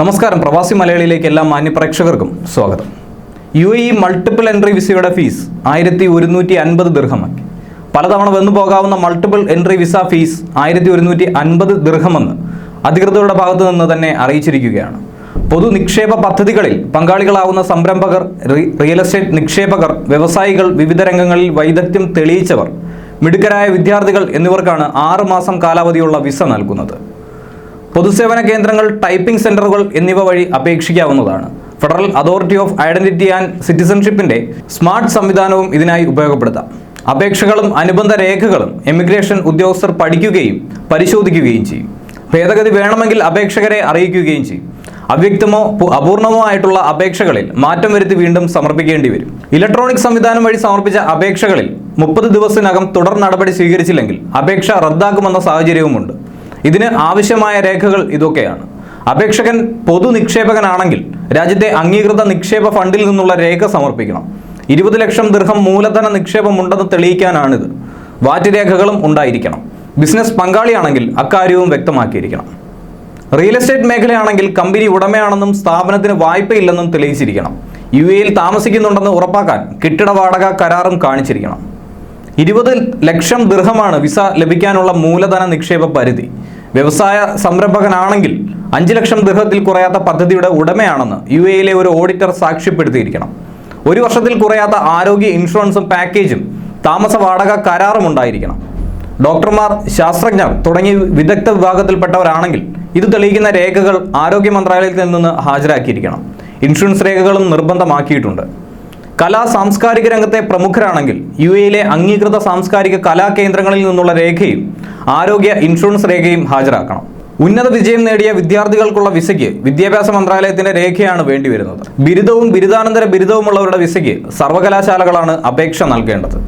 നമസ്കാരം. പ്രവാസി മലയാളിയിലേക്ക് എല്ലാ മാന്യപ്രേക്ഷകർക്കും സ്വാഗതം. യു എ മൾട്ടിപ്പിൾ എൻട്രി വിസയുടെ ഫീസ് ആയിരത്തി ഒരുന്നൂറ്റി അൻപത് ദീർഘമാക്കി പലതവണ വന്നു പോകാവുന്ന മൾട്ടിപ്പിൾ എൻട്രി വിസ ഫീസ് ആയിരത്തി ഒരുന്നൂറ്റി അൻപത് ദീർഘമെന്ന് അധികൃതരുടെ ഭാഗത്തു നിന്ന് തന്നെ അറിയിച്ചിരിക്കുകയാണ്. പൊതു നിക്ഷേപ പദ്ധതികളിൽ പങ്കാളികളാവുന്ന സംരംഭകർ റിയൽ എസ്റ്റേറ്റ് നിക്ഷേപകർ വ്യവസായികൾ വിവിധ രംഗങ്ങളിൽ വൈദഗ്ധ്യം തെളിയിച്ചവർ മിടുക്കരായ വിദ്യാർത്ഥികൾ എന്നിവർക്കാണ് ആറ് മാസം കാലാവധിയുള്ള വിസ നൽകുന്നത്. പൊതുസേവന കേന്ദ്രങ്ങൾ ടൈപ്പിംഗ് സെന്ററുകൾ എന്നിവ വഴി അപേക്ഷിക്കാവുന്നതാണ്. Federal authority of identity and സിറ്റിസൺഷിപ്പിന്റെ smart സംവിധാനവും ഇതിനായി ഉപയോഗപ്പെടുത്താം. അപേക്ഷകളും അനുബന്ധ രേഖകളും എമിഗ്രേഷൻ ഉദ്യോഗസ്ഥർ പഠിക്കുകയും പരിശോധിക്കുകയും ചെയ്യും. ഭേദഗതി വേണമെങ്കിൽ അപേക്ഷകരെ അറിയിക്കുകയും ചെയ്യും. അവ്യക്തമോ അപൂർണമോ ആയിട്ടുള്ള അപേക്ഷകളിൽ മാറ്റം വരുത്തി വീണ്ടും സമർപ്പിക്കേണ്ടി വരും. ഇലക്ട്രോണിക് സംവിധാനം വഴി സമർപ്പിച്ച അപേക്ഷകളിൽ മുപ്പത് ദിവസത്തിനകം തുടർ നടപടി സ്വീകരിച്ചില്ലെങ്കിൽ അപേക്ഷ റദ്ദാക്കുമെന്ന സാഹചര്യവുമുണ്ട്. ഇതിന് ആവശ്യമായ രേഖകൾ ഇതൊക്കെയാണ്. അപേക്ഷകൻ പൊതു നിക്ഷേപകനാണെങ്കിൽ രാജ്യത്തെ അംഗീകൃത നിക്ഷേപ ഫണ്ടിൽ നിന്നുള്ള രേഖ സമർപ്പിക്കണം. ഇരുപത് ലക്ഷം ദീർഘം മൂലധന നിക്ഷേപമുണ്ടെന്ന് തെളിയിക്കാനാണിത്. വാറ്റ് രേഖകളും ഉണ്ടായിരിക്കണം. ബിസിനസ് പങ്കാളിയാണെങ്കിൽ അക്കാര്യവും വ്യക്തമാക്കിയിരിക്കണം. റിയൽ എസ്റ്റേറ്റ് മേഖലയാണെങ്കിൽ കമ്പനി ഉടമയാണെന്നും സ്ഥാപനത്തിന് വായ്പയില്ലെന്നും തെളിയിച്ചിരിക്കണം. യു എയിൽ താമസിക്കുന്നുണ്ടെന്ന് ഉറപ്പാക്കാൻ കെട്ടിട വാടക കരാറും കാണിച്ചിരിക്കണം. ഇരുപത് ലക്ഷം ദീർഘമാണ് വിസ ലഭിക്കാനുള്ള മൂലധന നിക്ഷേപ പരിധി. വ്യവസായ സംരംഭകനാണെങ്കിൽ അഞ്ച് ലക്ഷം ദീർഘത്തിൽ കുറയാത്ത പദ്ധതിയുടെ ഉടമയാണെന്ന് യു എയിലെ ഒരു ഓഡിറ്റർ സാക്ഷ്യപ്പെടുത്തിയിരിക്കണം. ഒരു വർഷത്തിൽ കുറയാത്ത ആരോഗ്യ ഇൻഷുറൻസും പാക്കേജും താമസ വാടക കരാറും ഉണ്ടായിരിക്കണം. ഡോക്ടർമാർ ശാസ്ത്രജ്ഞർ തുടങ്ങിയ വിദഗ്ധ വിഭാഗത്തിൽപ്പെട്ടവരാണെങ്കിൽ ഇത് തെളിയിക്കുന്ന രേഖകൾ ആരോഗ്യ മന്ത്രാലയത്തിൽ നിന്ന് ഹാജരാക്കിയിരിക്കണം. ഇൻഷുറൻസ് രേഖകളും നിർബന്ധമാക്കിയിട്ടുണ്ട്. കലാ സാംസ്കാരിക രംഗത്തെ പ്രമുഖരാണെങ്കിൽ യു എയിലെ അംഗീകൃത സാംസ്കാരിക കലാ കേന്ദ്രങ്ങളിൽ നിന്നുള്ള രേഖയും ആരോഗ്യ ഇൻഷുറൻസ് രേഖയും ഹാജരാക്കണം. ഉന്നത വിജയം നേടിയ വിദ്യാർത്ഥികൾക്കുള്ള വിസയ്ക്ക് വിദ്യാഭ്യാസ മന്ത്രാലയത്തിന്റെ രേഖയാണ് വേണ്ടിവരുന്നത്. ബിരുദവും ബിരുദാനന്തര ബിരുദവുമുള്ളവരുടെ വിസയ്ക്ക് സർവകലാശാലകളാണ് അപേക്ഷ നൽകേണ്ടത്.